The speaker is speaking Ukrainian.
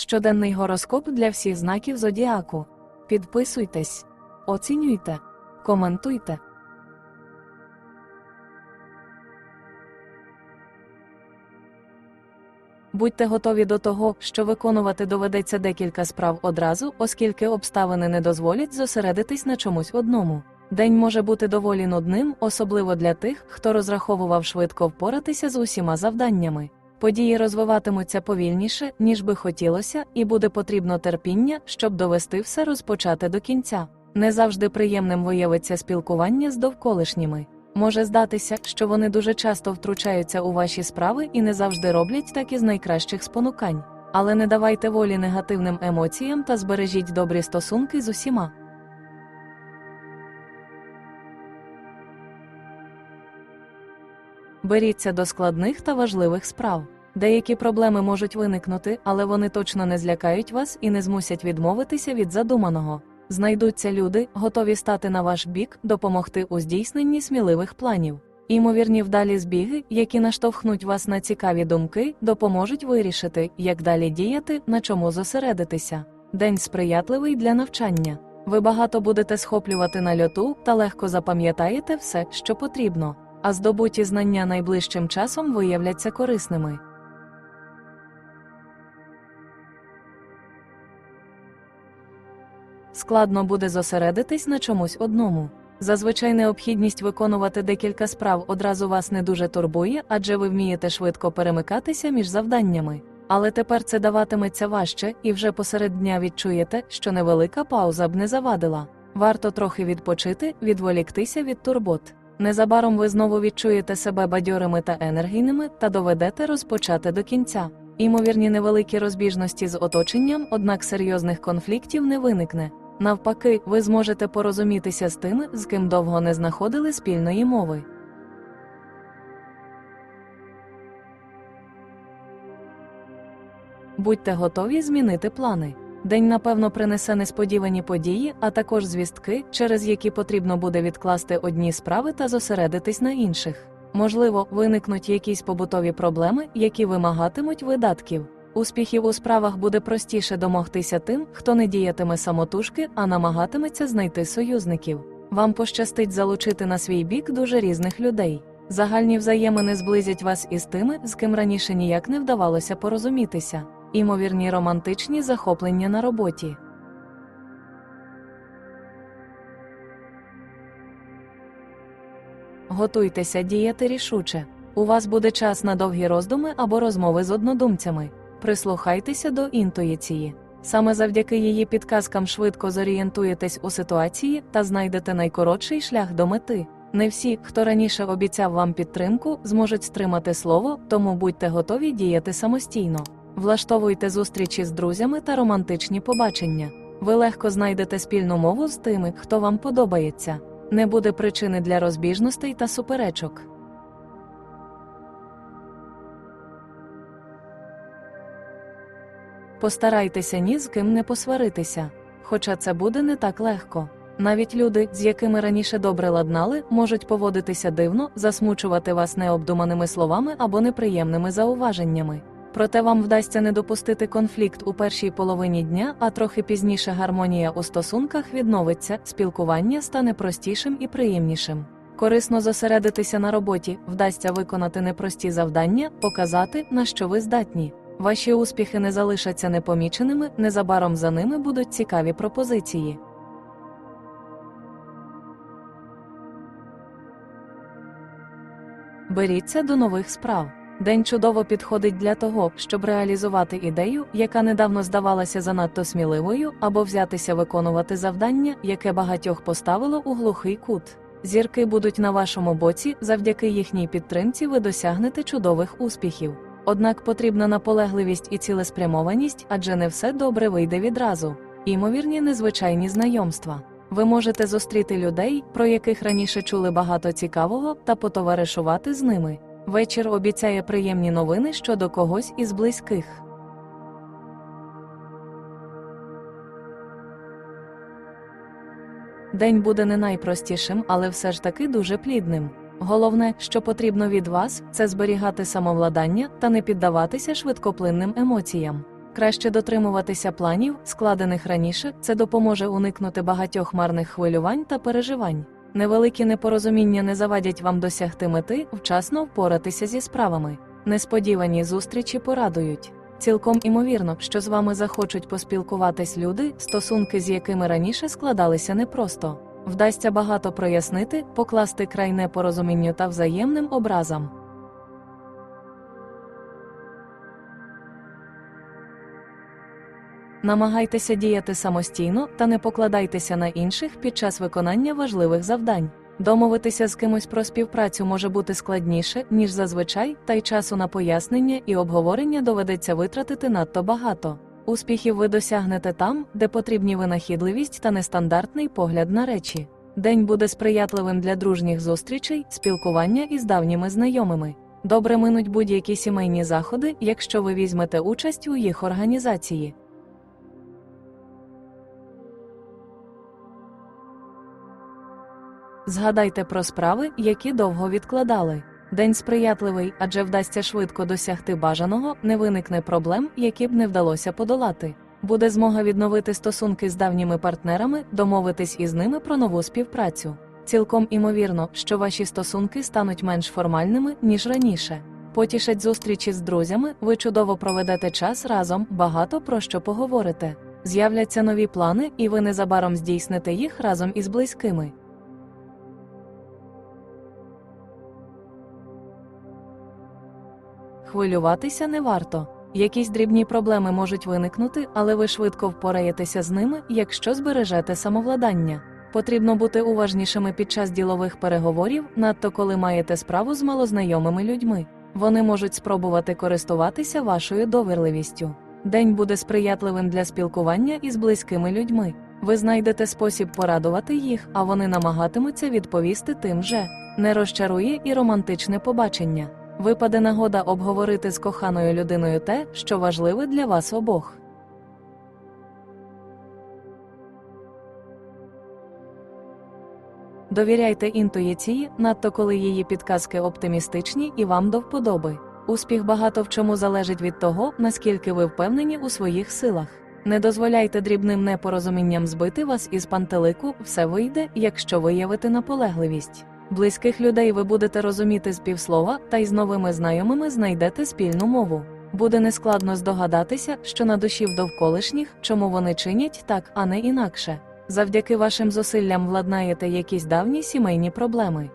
Щоденний гороскоп для всіх знаків зодіаку. Підписуйтесь, оцінюйте, коментуйте. Будьте готові до того, що виконувати доведеться декілька справ одразу, оскільки обставини не дозволять зосередитись на чомусь одному. День може бути доволі нудним, особливо для тих, хто розраховував швидко впоратися з усіма завданнями. Події розвиватимуться повільніше, ніж би хотілося, і буде потрібно терпіння, щоб довести все розпочати до кінця. Не завжди приємним виявиться спілкування з довколишніми. Може здатися, що вони дуже часто втручаються у ваші справи і не завжди роблять так із найкращих спонукань. Але не давайте волі негативним емоціям та збережіть добрі стосунки з усіма. Беріться до складних та важливих справ. Деякі проблеми можуть виникнути, але вони точно не злякають вас і не змусять відмовитися від задуманого. Знайдуться люди, готові стати на ваш бік, допомогти у здійсненні сміливих планів. Імовірні вдалі збіги, які наштовхнуть вас на цікаві думки, допоможуть вирішити, як далі діяти, на чому зосередитися. День сприятливий для навчання. Ви багато будете схоплювати на льоту та легко запам'ятаєте все, що потрібно, а здобуті знання найближчим часом виявляться корисними. Складно буде зосередитись на чомусь одному. Зазвичай необхідність виконувати декілька справ одразу вас не дуже турбує, адже ви вмієте швидко перемикатися між завданнями. Але тепер це даватиметься важче, і вже посеред дня відчуєте, що невелика пауза б не завадила. Варто трохи відпочити, відволіктися від турбот. Незабаром ви знову відчуєте себе бадьорими та енергійними та доведете розпочати до кінця. Імовірні невеликі розбіжності з оточенням, однак серйозних конфліктів не виникне. Навпаки, ви зможете порозумітися з тими, з ким довго не знаходили спільної мови. Будьте готові змінити плани. День, напевно, принесе несподівані події, а також звістки, через які потрібно буде відкласти одні справи та зосередитись на інших. Можливо, виникнуть якісь побутові проблеми, які вимагатимуть видатків. Успіхів у справах буде простіше домогтися тим, хто не діятиме самотужки, а намагатиметься знайти союзників. Вам пощастить залучити на свій бік дуже різних людей. Загальні взаємини зблизять вас із тими, з ким раніше ніяк не вдавалося порозумітися. Імовірні романтичні захоплення на роботі. Готуйтеся діяти рішуче. У вас буде час на довгі роздуми або розмови з однодумцями. Прислухайтеся до інтуїції. Саме завдяки її підказкам швидко зорієнтуєтесь у ситуації та знайдете найкоротший шлях до мети. Не всі, хто раніше обіцяв вам підтримку, зможуть стримати слово, тому будьте готові діяти самостійно. Влаштовуйте зустрічі з друзями та романтичні побачення. Ви легко знайдете спільну мову з тими, хто вам подобається. Не буде причини для розбіжностей та суперечок. Постарайтеся ні з ким не посваритися, хоча це буде не так легко. Навіть люди, з якими раніше добре ладнали, можуть поводитися дивно, засмучувати вас необдуманими словами або неприємними зауваженнями. Проте вам вдасться не допустити конфлікт у першій половині дня, а трохи пізніше гармонія у стосунках відновиться, спілкування стане простішим і приємнішим. Корисно зосередитися на роботі, вдасться виконати непрості завдання, показати, на що ви здатні. Ваші успіхи не залишаться непоміченими, незабаром за ними будуть цікаві пропозиції. Беріться до нових справ. День чудово підходить для того, щоб реалізувати ідею, яка недавно здавалася занадто сміливою, або взятися виконувати завдання, яке багатьох поставило у глухий кут. Зірки будуть на вашому боці, завдяки їхній підтримці ви досягнете чудових успіхів. Однак потрібна наполегливість і цілеспрямованість, адже не все добре вийде відразу. Імовірні незвичайні знайомства. Ви можете зустріти людей, про яких раніше чули багато цікавого, та потоваришувати з ними. Вечір обіцяє приємні новини щодо когось із близьких. День буде не найпростішим, але все ж таки дуже плідним. Головне, що потрібно від вас, це зберігати самовладання та не піддаватися швидкоплинним емоціям. Краще дотримуватися планів, складених раніше, це допоможе уникнути багатьох марних хвилювань та переживань. Невеликі непорозуміння не завадять вам досягти мети, вчасно впоратися зі справами. Несподівані зустрічі порадують. Цілком імовірно, що з вами захочуть поспілкуватись люди, стосунки з якими раніше складалися непросто. Вдасться багато прояснити, покласти край непорозумінню та взаємним образам. Намагайтеся діяти самостійно та не покладайтеся на інших під час виконання важливих завдань. Домовитися з кимось про співпрацю може бути складніше, ніж зазвичай, та й часу на пояснення і обговорення доведеться витратити надто багато. Успіхів ви досягнете там, де потрібні винахідливість та нестандартний погляд на речі. День буде сприятливим для дружніх зустрічей, спілкування із давніми знайомими. Добре минуть будь-які сімейні заходи, якщо ви візьмете участь у їх організації. Згадайте про справи, які довго відкладали. День сприятливий, адже вдасться швидко досягти бажаного, не виникне проблем, які б не вдалося подолати. Буде змога відновити стосунки з давніми партнерами, домовитись із ними про нову співпрацю. Цілком імовірно, що ваші стосунки стануть менш формальними, ніж раніше. Потішать зустрічі з друзями, ви чудово проведете час разом, багато про що поговорите. З'являться нові плани, і ви незабаром здійсните їх разом із близькими. Хвилюватися не варто. Якісь дрібні проблеми можуть виникнути, але ви швидко впораєтеся з ними, якщо збережете самовладання. Потрібно бути уважнішими під час ділових переговорів, надто коли маєте справу з малознайомими людьми. Вони можуть спробувати користуватися вашою довірливістю. День буде сприятливим для спілкування із близькими людьми. Ви знайдете спосіб порадувати їх, а вони намагатимуться відповісти тим же. Не розчарує і романтичне побачення. Випаде нагода обговорити з коханою людиною те, що важливе для вас обох. Довіряйте інтуїції, надто коли її підказки оптимістичні і вам до вподоби. Успіх багато в чому залежить від того, наскільки ви впевнені у своїх силах. Не дозволяйте дрібним непорозумінням збити вас із пантелику, все вийде, якщо виявите наполегливість. Близьких людей ви будете розуміти з півслова, та й з новими знайомими знайдете спільну мову. Буде нескладно здогадатися, що на душі в довколишніх, чому вони чинять так, а не інакше. Завдяки вашим зусиллям владнаєте якісь давні сімейні проблеми.